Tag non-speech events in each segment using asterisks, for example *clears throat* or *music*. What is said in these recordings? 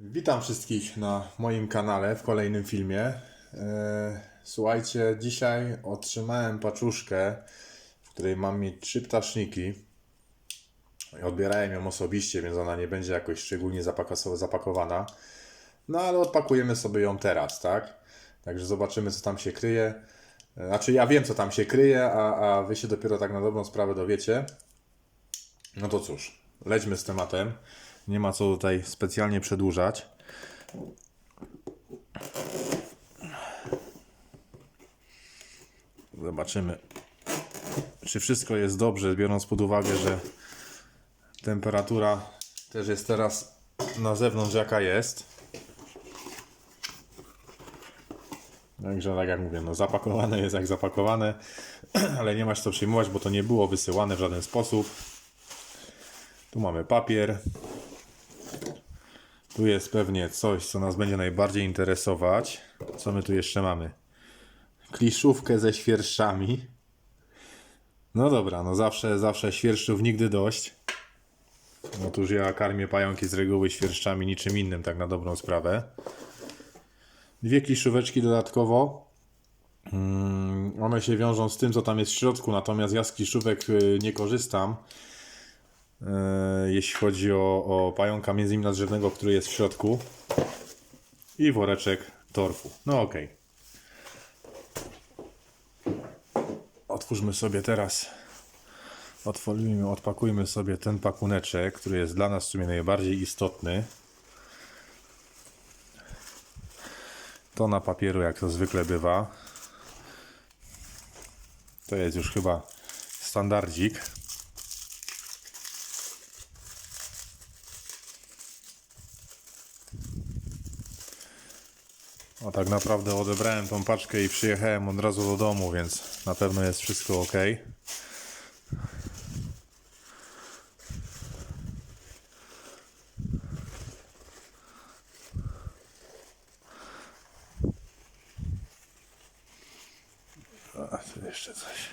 Witam wszystkich na moim kanale w kolejnym filmie. E, Słuchajcie, dzisiaj otrzymałem paczuszkę, w której mam mieć trzy ptaszniki. Odbierałem ją osobiście, więc ona nie będzie jakoś szczególnie zapakowana. No ale odpakujemy sobie ją teraz, tak? Także zobaczymy, co tam się kryje. E, Znaczy, ja wiem, co tam się kryje, a, a wy się dopiero tak na dobrą sprawę dowiecie. No to cóż, lećmy z tematem. Nie ma co tutaj specjalnie przedłużać. Zobaczymy, czy wszystko jest dobrze, biorąc pod uwagę, że temperatura też jest teraz na zewnątrz jaka jest. Także tak jak mówię, no zapakowane jest jak zapakowane, *clears throat* ale nie masz co przyjmować, bo to nie było wysyłane w żaden sposób. Tu mamy papier. Tu jest pewnie coś, co nas będzie najbardziej interesować. Co my tu jeszcze mamy? Kliszówkę ze świerszczami. No dobra, no zawsze, zawsze świerszczów nigdy dość. Otóż ja karmię pająki z reguły świerszczami niczym innym, tak na dobrą sprawę. Dwie kliszóweczki dodatkowo. Mm, One się wiążą z tym, co tam jest w środku, natomiast ja z kliszówek y, nie korzystam. E, jeśli chodzi o, o pająka między innymi nadrzewnego, który jest w środku i woreczek torfu. No okej. Otwórzmy sobie teraz otworzymy, odpakujmy sobie ten pakuneczek, który jest dla nas w sumie najbardziej istotny. Tona papieru, jak to zwykle bywa. To jest już chyba standardzik. O tak naprawdę odebrałem tą paczkę i przyjechałem od razu do domu, więc na pewno jest wszystko ok. A tu jeszcze coś.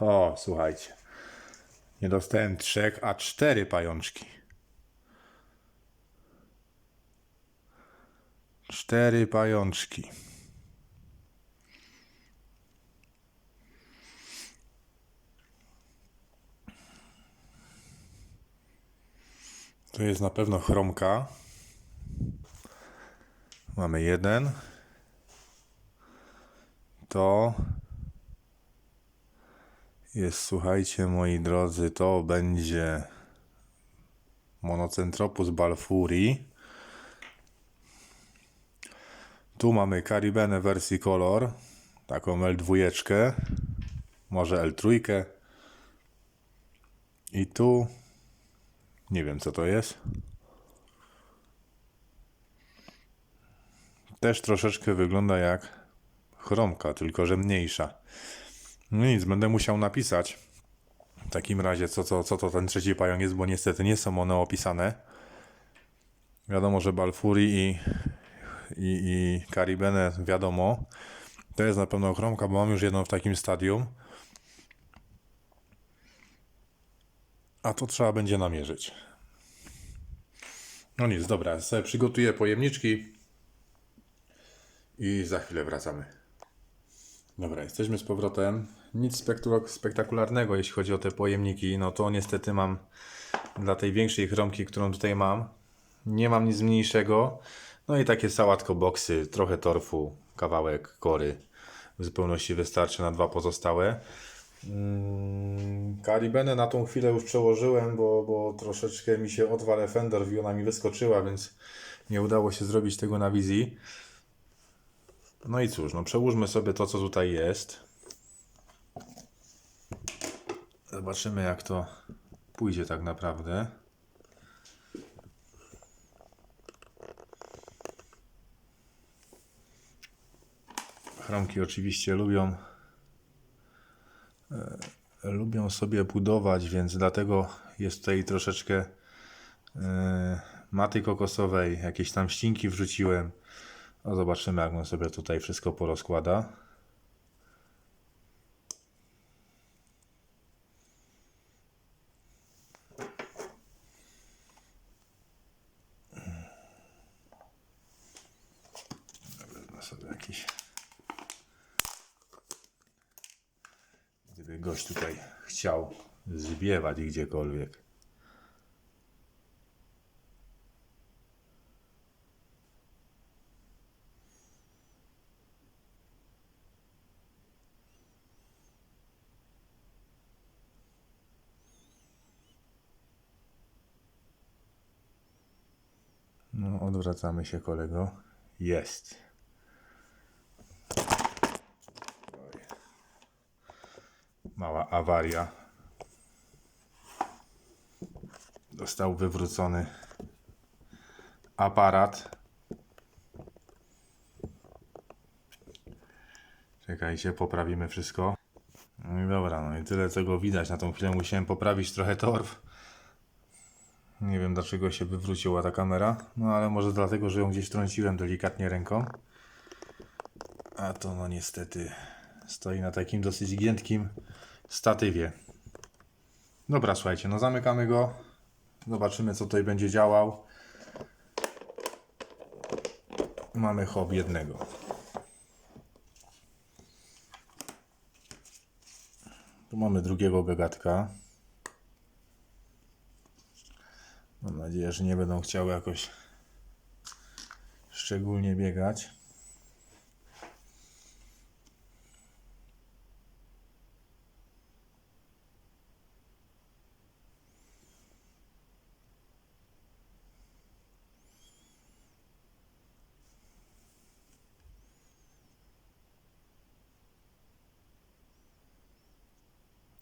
O, słuchajcie. Nie dostałem trzech, a cztery pajączki. Cztery pajączki. To jest na pewno chromka. Mamy jeden. To jest, słuchajcie, moi drodzy, to będzie Monocentropus balfuri. Tu mamy Caribenę wersji kolor, taką L2, może L3. I tu nie wiem co to jest. Też troszeczkę wygląda jak chromka, tylko że mniejsza. No nic, będę musiał napisać w takim razie co, co, co to ten trzeci pająk jest, bo niestety nie są one opisane. Wiadomo, że Balfuri i i, i Caribenę wiadomo. To jest na pewno chromka, bo mam już jedną w takim stadium. A to trzeba będzie namierzyć. No nic, dobra, sobie przygotuję pojemniczki i za chwilę wracamy. Dobra, jesteśmy z powrotem. Nic spektakularnego, jeśli chodzi o te pojemniki. No to niestety mam dla tej większej chromki, którą tutaj mam. Nie mam nic mniejszego. No i takie sałatko boksy, trochę torfu, kawałek kory. W zupełności wystarczy na dwa pozostałe. Mm, Karibenę na tą chwilę już przełożyłem, bo, bo troszeczkę mi się odwal Fender i ona mi wyskoczyła, więc nie udało się zrobić tego na wizji. No i cóż, no przełóżmy sobie to, co tutaj jest. Zobaczymy, jak to pójdzie tak naprawdę. Chromki oczywiście lubią e, lubią sobie budować, więc dlatego jest tutaj troszeczkę e, maty kokosowej, jakieś tam ścinki wrzuciłem. No zobaczymy, jak on sobie tutaj wszystko porozkłada. sobie jakiś. Gdyby gość tutaj chciał zbiewać gdziekolwiek. No, odwracamy się kolego. Jest. Mała awaria. Został wywrócony aparat. Czekajcie, poprawimy wszystko. No i dobra, no i tyle co go widać. Na tą chwilę musiałem poprawić trochę torf. Nie wiem dlaczego się wywróciła ta kamera, no ale może dlatego, że ją gdzieś trąciłem delikatnie ręką. A to no niestety stoi na takim dosyć giętkim statywie. Dobra, słuchajcie, no zamykamy go. Zobaczymy co tutaj będzie działał. Mamy hop jednego. Tu mamy drugiego gagatka. Mam nadzieję, że nie będą chciały jakoś szczególnie biegać.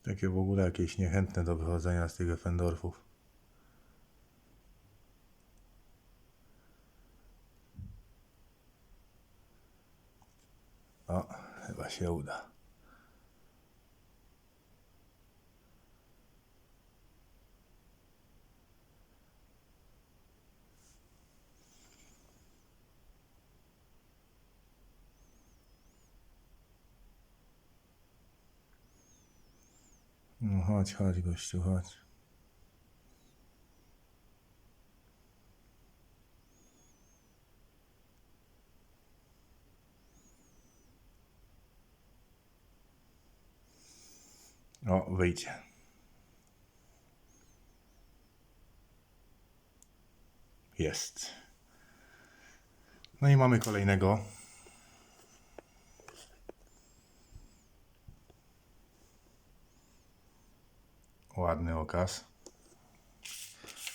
Takie w ogóle jakieś niechętne do wychodzenia z tych Effendorfów. O, chyba się uda. No chodź, chodź gościu, chodź. O, wyjdzie. Jest. No i mamy kolejnego. Ładny okaz.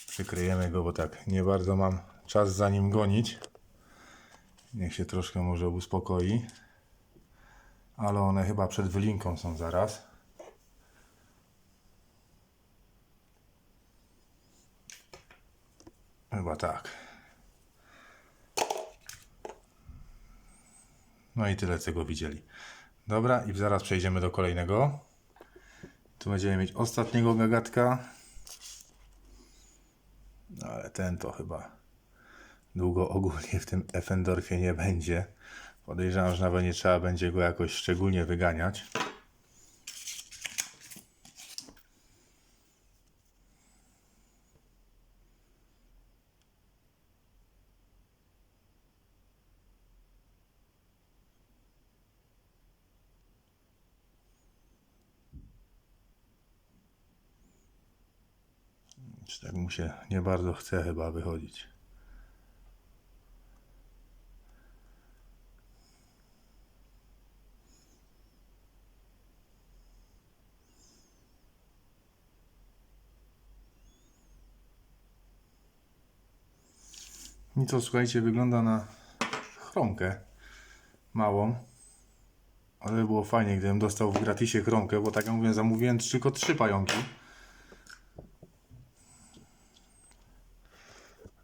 Przykryjemy go, bo tak nie bardzo mam czas za nim gonić. Niech się troszkę może uspokoi. Ale one chyba przed wylinką są zaraz. Chyba tak. No i tyle, co go widzieli. Dobra, i zaraz przejdziemy do kolejnego. Tu będziemy mieć ostatniego gagatka. No ale ten to chyba długo ogólnie w tym Effendorfie nie będzie. Podejrzewam, że nawet nie trzeba będzie go jakoś szczególnie wyganiać. Czy tak mu się nie bardzo chce chyba wychodzić. I to słuchajcie, wygląda na chromkę małą. Ale by było fajnie, gdybym dostał w gratisie chromkę, bo tak jak mówię, zamówiłem tylko trzy pająki.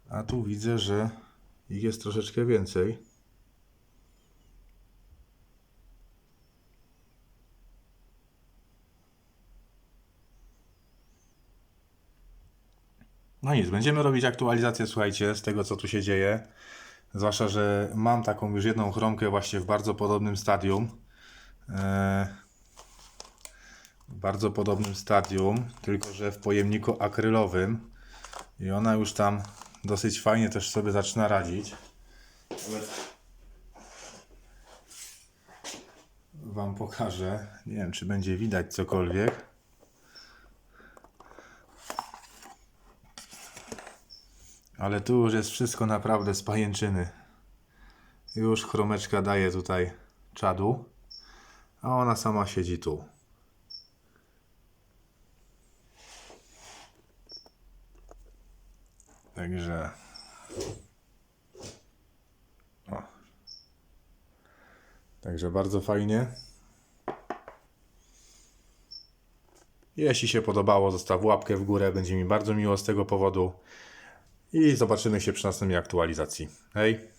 A tu widzę, że ich jest troszeczkę więcej. No nic, będziemy robić aktualizację, słuchajcie, z tego co tu się dzieje. Zwłaszcza, że mam taką już jedną chromkę właśnie w bardzo podobnym stadium. Eee, w bardzo podobnym stadium, tylko że w pojemniku akrylowym. I ona już tam dosyć fajnie też sobie zaczyna radzić. Nawet Wam pokażę. Nie wiem, czy będzie widać cokolwiek. Ale tu już jest wszystko naprawdę z pajęczyny. Już chromeczka daje tutaj czadu, a ona sama siedzi tu. Także. O. Także bardzo fajnie. Jeśli się podobało, zostaw łapkę w górę, będzie mi bardzo miło z tego powodu. I zobaczymy się przy następnej aktualizacji. Hej!